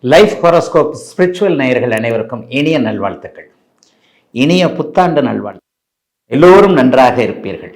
Life horoscope spiritual நேயர்கள் அனைவருக்கும் இனிய நல்வாழ்த்துக்கள். இனிய புத்தாண்டு நல்வாழ்த்து எல்லோரும் நன்றாக இருப்பீர்கள்.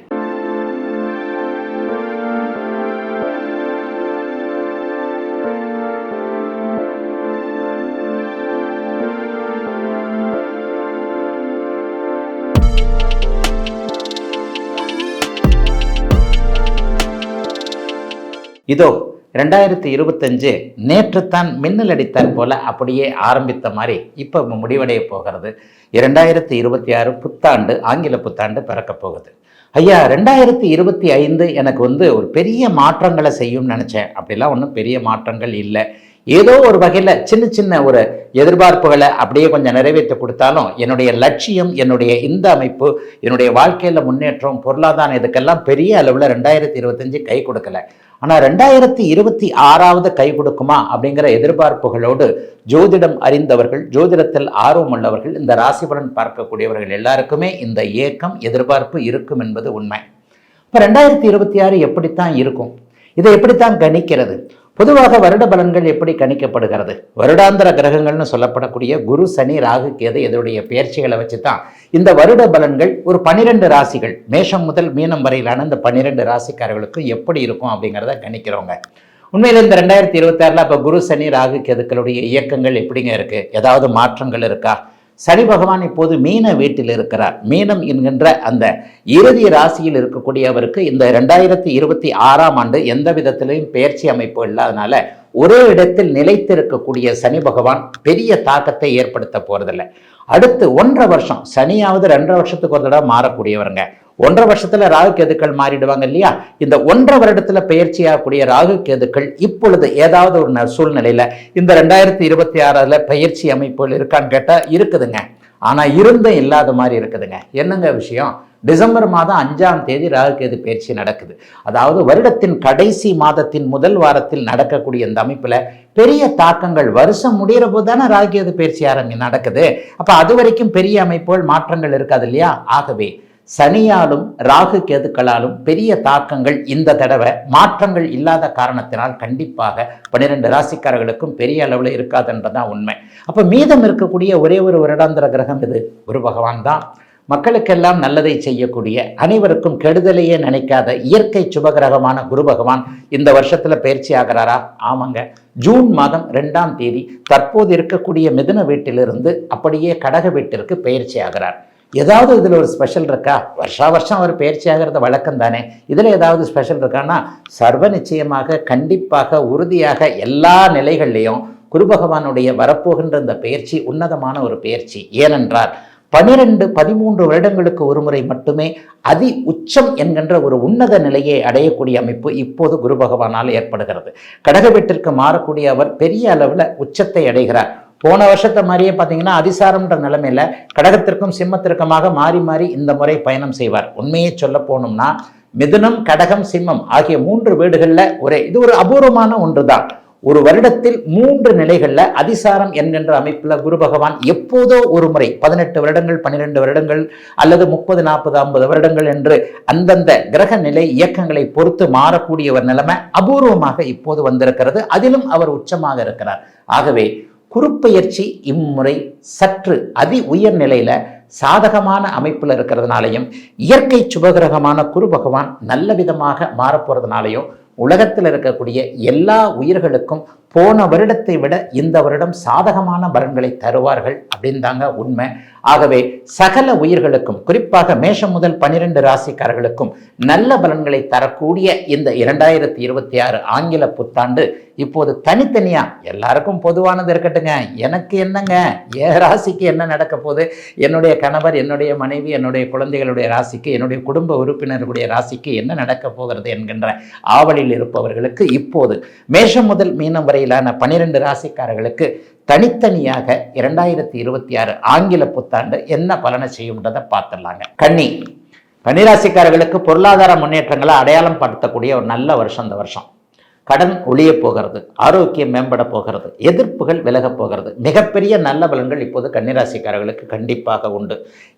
இதோ ரெண்டாயிரத்தி இருபத்தஞ்சு நேற்றுத்தான் மின்னல் அடித்தார் போல அப்படியே ஆரம்பித்த மாதிரி இப்போ முடிவடைய போகிறது. இரண்டாயிரத்தி இருபத்தி ஆறு புத்தாண்டு ஆங்கில புத்தாண்டு பிறக்கப் போகுது. ஐயா ரெண்டாயிரத்தி இருபத்தி ஐந்து எனக்கு வந்து ஒரு பெரிய மாற்றங்களை செய்யும்னு நினச்சேன். அப்படிலாம் ஒன்றும் பெரிய மாற்றங்கள் இல்லை. ஏதோ ஒரு வகையில் சின்ன சின்ன ஒரு எதிர்பார்ப்புகளை அப்படியே கொஞ்சம் நிறைவேற்றி கொடுத்தாலும் என்னுடைய லட்சியம் என்னுடைய இந்த அமைப்பு என்னுடைய வாழ்க்கையில் முன்னேற்றம் பொருளாதாரம் இதுக்கெல்லாம் பெரிய அளவில் ரெண்டாயிரத்தி இருபத்தஞ்சு கை கொடுக்கல. ஆனால் ரெண்டாயிரத்தி இருபத்தி ஆறாவது கை கொடுக்குமா அப்படிங்கிற எதிர்பார்ப்புகளோடு ஜோதிடம் அறிந்தவர்கள் ஜோதிடத்தில் ஆர்வம் உள்ளவர்கள் இந்த ராசிபலன் பார்க்கக்கூடியவர்கள் எல்லாருக்குமே இந்த ஏக்கம் எதிர்பார்ப்பு இருக்கும் என்பது உண்மை. இப்போ ரெண்டாயிரத்தி இருபத்தி ஆறு எப்படித்தான் இருக்கும்? இதை எப்படித்தான் கணிக்கிறது? பொதுவாக வருட பலன்கள் எப்படி கணிக்கப்படுகிறது? வருடாந்திர கிரகங்கள்னு சொல்லப்படக்கூடிய குரு சனி ராகு கேது இதனுடைய பெயர்ச்சிகளை வச்சு தான் இந்த வருட பலன்கள் ஒரு பன்னிரெண்டு ராசிகள் மேஷம் முதல் மீனம் வரையிலான இந்த பன்னிரெண்டு ராசிக்காரர்களுக்கு எப்படி இருக்கும் அப்படிங்கிறத கணிக்கிறோங்க. உண்மையில் இந்த ரெண்டாயிரத்தி இருபத்தாறில் அப்போ குரு சனி ராகு கேதுக்களுடைய இயக்கங்கள் எப்படிங்க இருக்குது ஏதாவது மாற்றங்கள் இருக்கா? சனி பகவான் இப்போது மீன வீட்டில் இருக்கிறார். மீனம் என்கின்ற அந்த இறுதி ராசியில் இருக்கக்கூடியவருக்கு இந்த ரெண்டாயிரத்தி இருபத்தி ஆறாம் ஆண்டு எந்த விதத்திலையும் பெயர்ச்சி அமைப்பு இல்லாதனால ஒரே இடத்தில் நிலைத்திருக்கக்கூடிய சனி பகவான் பெரிய தாக்கத்தை ஏற்படுத்த போறதில்லை. அடுத்து ஒன்றரை வருஷம் சனியாவது ரெண்டரை வருஷத்துக்கு ஒரு தடவை மாறக்கூடியவருங்க. ஒன்றரை வருஷத்துல ராகு கேதுக்கள் மாறிடுவாங்க இல்லையா? இந்த ஒன்றரை வருடத்துல பயிற்சியாகக்கூடிய ராகு கேதுக்கள் இப்பொழுது ஏதாவது ஒரு சூழ்நிலையில இந்த ரெண்டாயிரத்தி இருபத்தி ஆறுல பயிற்சி அமைப்புகள் இருக்கான்னு கேட்டா இருக்குதுங்க. ஆனா இருந்தும் இல்லாத மாதிரி இருக்குதுங்க. என்னங்க விஷயம்? டிசம்பர் மாதம் அஞ்சாம் தேதி ராகுகேது பயிற்சி நடக்குது. அதாவது வருடத்தின் கடைசி மாதத்தின் முதல் வாரத்தில் நடக்கக்கூடிய இந்த அமைப்புல பெரிய தாக்கங்கள் வருஷம் முடிகிற போது தானே ராகுகேது பயிற்சி ஆரம்பி நடக்குது. அப்ப அது வரைக்கும் பெரிய அமைப்புகள் மாற்றங்கள் இருக்காது இல்லையா? ஆகவே சனியாலும் ராகு கேதுக்களாலும் பெரிய தாக்கங்கள் இந்த தடவை மாற்றங்கள் இல்லாத காரணத்தினால் கண்டிப்பாக பன்னிரெண்டு ராசிக்காரர்களுக்கும் பெரிய அளவில் இருக்காதுன்றதான் உண்மை. அப்போ மீதம் இருக்கக்கூடிய ஒரே ஒரு வருடாந்திர கிரகம் இது குரு பகவான் தான். மக்களுக்கெல்லாம் நல்லதை செய்யக்கூடிய அனைவருக்கும் கெடுதலையே நினைக்காத இயற்கை சுபகிரகமான குரு பகவான் இந்த வருஷத்துல பயிற்சி ஆகிறாரா? ஆமாங்க. ஜூன் மாதம் ரெண்டாம் தேதி தற்போது இருக்கக்கூடிய மிதுன வீட்டிலிருந்து அப்படியே கடக வீட்டிற்கு பயிற்சி ஆகிறார். ஏதாவது இதில் ஒரு ஸ்பெஷல் இருக்கா? வருஷா வருஷம் அவர் பயிற்சி ஆகிறது வழக்கம் தானே இதில் ஏதாவது ஸ்பெஷல் இருக்கான்னா சர்வ நிச்சயமாக கண்டிப்பாக உறுதியாக எல்லா நிலைகள்லேயும் குரு பகவானுடைய வரப்போகின்ற இந்த பயிற்சி உன்னதமான ஒரு பயிற்சி. ஏனென்றால் பனிரெண்டு பதிமூன்று வருடங்களுக்கு ஒரு முறை மட்டுமே அதி உச்சம் என்கின்ற ஒரு உன்னத நிலையை அடையக்கூடிய அமைப்பு இப்போது குரு பகவானால் ஏற்படுகிறது. கடக வீட்டிற்கு மாறக்கூடிய அவர் பெரிய அளவில் உச்சத்தை அடைகிறார். போன வருஷத்தை மாதிரியே பார்த்தீங்கன்னா அதிசாரம்ன்ற நிலைமையில கடகத்திற்கும் சிம்மத்திற்குமாக மாறி மாறி இந்த முறை பயணம் செய்வார். உண்மையை சொல்ல போனோம்னா மிதுனம் கடகம் சிம்மம் ஆகிய மூன்று வீடுகளில் ஒரே இது ஒரு அபூர்வமான ஒன்று தான் ஒரு வருடத்தில் மூன்று நிலைகளில் அதிசாரம் என்கின்ற அமைப்பில் குரு பகவான் எப்போதோ ஒரு முறை பதினெட்டு வருடங்கள் பன்னிரெண்டு வருடங்கள் அல்லது முப்பது நாற்பது ஐம்பது வருடங்கள் என்று அந்தந்த கிரக நிலை இயக்கங்களை பொறுத்து மாறக்கூடிய ஒரு நிலைமை அபூர்வமாக இப்போது வந்திருக்கிறது. அதிலும் அவர் உச்சமாக இருக்கிறார். ஆகவே குறுப்பெயர்ச்சி இம்முறை சற்று அதி உயர் நிலையில சாதகமான அமைப்பில் இருக்கிறதுனாலையும் இயற்கை சுபகிரகமான குரு பகவான் நல்ல விதமாக மாறப்போறதுனாலையும் உலகத்தில் இருக்கக்கூடிய எல்லா உயிர்களுக்கும் போன வருடத்தை விட இந்த வருடம் சாதகமான பலன்களை தருவார்கள் அப்படின்னு தாங்க உண்மை. ஆகவே சகல உயிர்களுக்கும் குறிப்பாக மேஷம் முதல் பனிரெண்டு ராசிக்காரர்களுக்கும் நல்ல பலன்களை தரக்கூடிய இந்த இரண்டாயிரத்தி இருபத்தி ஆறு ஆங்கில புத்தாண்டு இப்போது தனித்தனியா எல்லாருக்கும் பொதுவானது இருக்கட்டுங்க. எனக்கு என்னங்க? என் ராசிக்கு என்ன நடக்க போகுது? என்னுடைய கணவர் என்னுடைய மனைவி என்னுடைய குழந்தைகளுடைய ராசிக்கு என்னுடைய குடும்ப உறுப்பினர்களுடைய ராசிக்கு என்ன நடக்க போகிறது என்கின்ற ஆவலில் இருப்பவர்களுக்கு இப்போது மேஷம் முதல் மீனம் வரை வரையிலான பனிரெண்டு ராசிக்காரர்களுக்கு தனித்தனியாக இரண்டாயிரத்தி இருபத்தி ஆறு ஆங்கில புத்தாண்டு என்ன பலனை செய்யும்ன்றதை பார்த்துடலாங்க. கன்னி கன்னிராசிக்காரர்களுக்கு பொருளாதார முன்னேற்றங்களை அடையாளம் படுத்தக்கூடிய ஒரு நல்ல வருஷம் இந்த வருஷம். கடன் ஒழிய போகிறது ஆரோக்கியம் மேம்பட போகிறது எதிர்ப்புகள் விலகப் போகிறது. மிகப்பெரிய நல்ல பலன்கள் இப்போது கன்னிராசிக்காரர்களுக்கு கண்டிப்பாக உண்டு.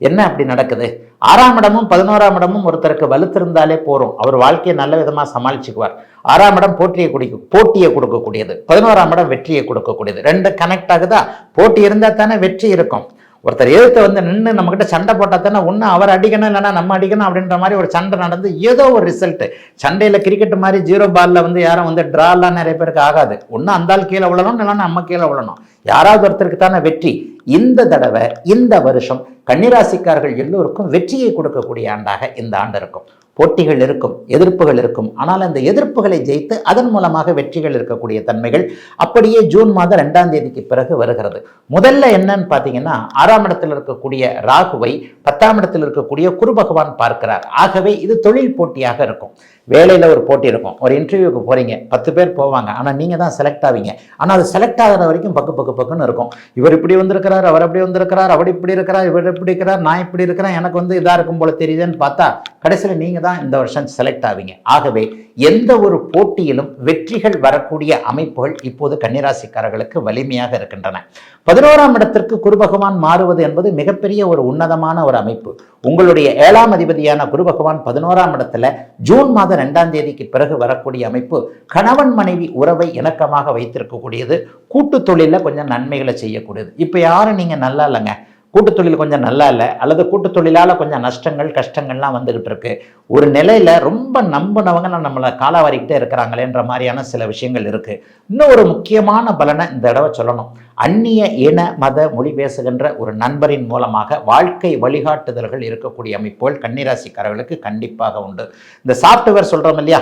என்ன அப்படி நடக்குது? ஆறாம் இடமும் பதினோராம் இடமும் ஒருத்தருக்கு வலுத்திருந்தாலே போறோம். அவர் வாழ்க்கையை நல்ல விதமாக சமாளிச்சுக்குவார். ஆறாம் இடம் போட்டியை குடிக்கும் போட்டியை கொடுக்கக்கூடியது. பதினோராம் இடம் வெற்றியை கொடுக்கக்கூடியது. ரெண்டு கனெக்ட் ஆகுதா? போட்டி இருந்தால் தானே வெற்றி இருக்கும். ஒருத்தர் எதிர்த்து வந்து நின்று நம்மக்கிட்ட சண்டை போட்டால் தானே ஒன்று அவர் அடிக்கணும் இல்லைன்னா நம்ம அடிக்கணும் அப்படின்ற மாதிரி ஒரு சண்டை நடந்து ஏதோ ஒரு ரிசல்ட்டு சண்டையில் கிரிக்கெட் மாதிரி ஜீரோ பாலில் வந்து யாரும் வந்து ட்ராலாம் நிறைய பேருக்கு ஆகாது. ஒன்று அந்த ஆள் கீழே விழணும் இல்லைன்னா நம்ம கீழே விழணும். யாராவது ஒருத்தருக்கு தானே வெற்றி. இந்த தடவை இந்த வருஷம் கன்னிராசிக்காரர்கள் எல்லோருக்கும் வெற்றியை கொடுக்கக்கூடிய ஆண்டாக இந்த ஆண்டு இருக்கும். போட்டிகள் இருக்கும் எதிர்ப்புகள் இருக்கும். ஆனால் அந்த எதிர்ப்புகளை ஜெயித்து அதன் மூலமாக வெற்றிகள் இருக்கக்கூடிய தன்மைகள் அப்படியே ஜூன் மாதம் ரெண்டாம் தேதிக்கு பிறகு வருகிறது. முதல்ல என்னன்னு பார்த்தீங்கன்னா ஆறாம் இடத்தில் இருக்கக்கூடிய ராகுவை பத்தாம் இடத்தில் இருக்கக்கூடிய குரு பகவான் பார்க்கிறார். ஆகவே இது தொழில் போட்டியாக இருக்கும். வேலையில் ஒரு போட்டி இருக்கும். ஒரு இன்டர்வியூக்கு போகிறீங்க பத்து பேர் போவாங்க. ஆனால் நீங்கள் தான் செலக்ட் ஆவீங்க. ஆனால் அது செலக்ட் ஆகிற வரைக்கும் பக்கு பக்கு பக்குன்னு இருக்கும். இவர் இப்படி வந்திருக்கிறார் அவர் அப்படி வந்திருக்கிறார் அவர் இப்படி இருக்கிறார் இவர் இப்படி இருக்கிறார் நான் இப்படி இருக்கிறேன் எனக்கு வந்து இதாக இருக்கும் போல தெரியுதுன்னு பார்த்தா கடைசியில் நீங்கள் தான் இந்த வருஷம் செலக்ட் ஆவீங்க. ஆகவே எந்த ஒரு போட்டியிலும் வெற்றிகள் வரக்கூடிய அமைப்புகள் இப்போது கன்னிராசிக்காரர்களுக்கு வலிமையாக இருக்கின்றன. பதினோராம் இடத்திற்கு குருபகவான் மாறுவது என்பது மிகப்பெரிய ஒரு உன்னதமான ஒரு அமைப்பு. உங்களுடைய ஏழாம் அதிபதியான குருபகவான் பதினோராம் இடத்துல ஜூன் மாதம் ரெண்டாம் தேதிக்கு பிறகு வரக்கூடிய அமைப்பு கணவன் மனைவி உறவை இணக்கமாக வைத்திருக்கக்கூடியது. கூட்டு தொழிலில் கொஞ்சம் நன்மைகளை செய்யக்கூடியது. இப்போ யாரும் நீங்கள் நல்லா இல்லைங்க. கூட்டுத் தொழில் கொஞ்சம் நல்லா இல்லை அல்லது கூட்டுத் தொழிலால் கொஞ்சம் நஷ்டங்கள் கஷ்டங்கள்லாம் வந்துகிட்டு இருக்கு ஒரு நிலையில் ரொம்ப நம்பினவங்க நம்மளை காலாவாரிக்கிட்டே இருக்கிறாங்களேன்ற மாதிரியான சில விஷயங்கள் இருக்கு. இன்னும் ஒரு முக்கியமான பலனை இந்த தடவை சொல்லணும். அந்நிய இன மத மொழி பேசுகின்ற ஒரு நண்பரின் மூலமாக வாழ்க்கை வழிகாட்டுதல்கள் இருக்கக்கூடிய அமைப்புகள் கன்னிராசிக்காரர்களுக்கு கண்டிப்பாக உண்டு. இந்த சாஃப்ட்வேர் சொல்கிறோம் இல்லையா?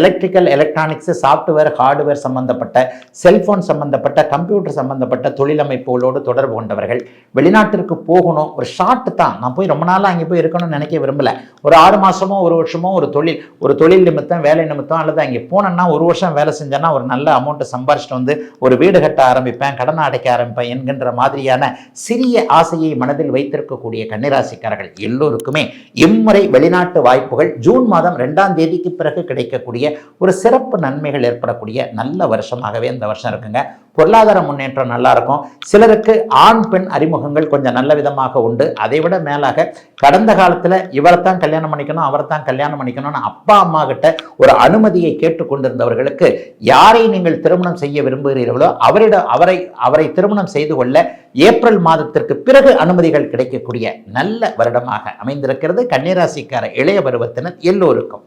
எலக்ட்ரிக்கல் எலக்ட்ரானிக்ஸ் சாஃப்ட்வேர் ஹார்ட்வேர் சம்பந்தப்பட்ட செல்ஃபோன் சம்பந்தப்பட்ட கம்ப்யூட்டர் சம்பந்தப்பட்ட தொழிலமைப்புகளோடு தொடர்பு கொண்டவர்கள். வெளிநாட்டிற்கு போகணும். ஒரு ஷார்ட் தான். நான் போய் ரொம்ப நாளாக அங்கே போய் இருக்கணும்னு நினைக்க விரும்பல. ஒரு ஆறு மாதமோ ஒரு வருஷமோ ஒரு தொழில் ஒரு தொழில் நிமித்தம் வேலை நிமித்தம் அல்லது அங்கே போனேன்னா ஒரு வருஷம் வேலை செஞ்சேன்னா ஒரு நல்ல அமௌண்ட்டை சம்பாரிச்சிட்டு வந்து ஒரு வீடு கட்ட ஆரம்பிப்பேன் கடனை அடைக்க ஆரம்பிப்பேன் என்கின்ற மாதிரியான சிறிய ஆசையை மனதில் வைத்திருக்கக்கூடிய கன்னிராசிக்காரர்கள் எல்லோருக்குமே இம்முறை வெளிநாட்டு வாய்ப்புகள் ஜூன் மாதம் ரெண்டாம் தேதிக்கு பிறகு கிடைக்கக்கூடிய ஒரு சிறப்பு நன்மைகள் ஏற்படக்கூடிய நல்ல வருஷமாகவே இந்த வருஷம் இருக்குங்க. பொருளாதார முன்னேற்றம் நல்லா இருக்கும் சிலருக்கு ஆண் பெண் அறிமுகங்கள் கொஞ்சம் நல்ல விதமாக உண்டு. அதை விட மேலாக கடந்த காலத்தில் இவரைத்தான் கல்யாணம் பண்ணிக்கணும் அவரைத்தான் கல்யாணம் பண்ணிக்கணும்னு அப்பா அம்மா கிட்ட ஒரு அனுமதியை கேட்டுக்கொண்டிருந்தவர்களுக்கு யாரை நீங்கள் திருமணம் செய்ய விரும்புகிறீர்களோ அவரிடம் அவரை அவரை திருமணம் செய்து கொள்ள ஏப்ரல் மாதத்திற்கு பிறகு அனுமதிகள் கிடைக்கக்கூடிய நல்ல வருடமாக அமைந்திருக்கிறது. கன்னிராசிக்கார இளைய பருவத்தினர் எல்லோருக்கும்.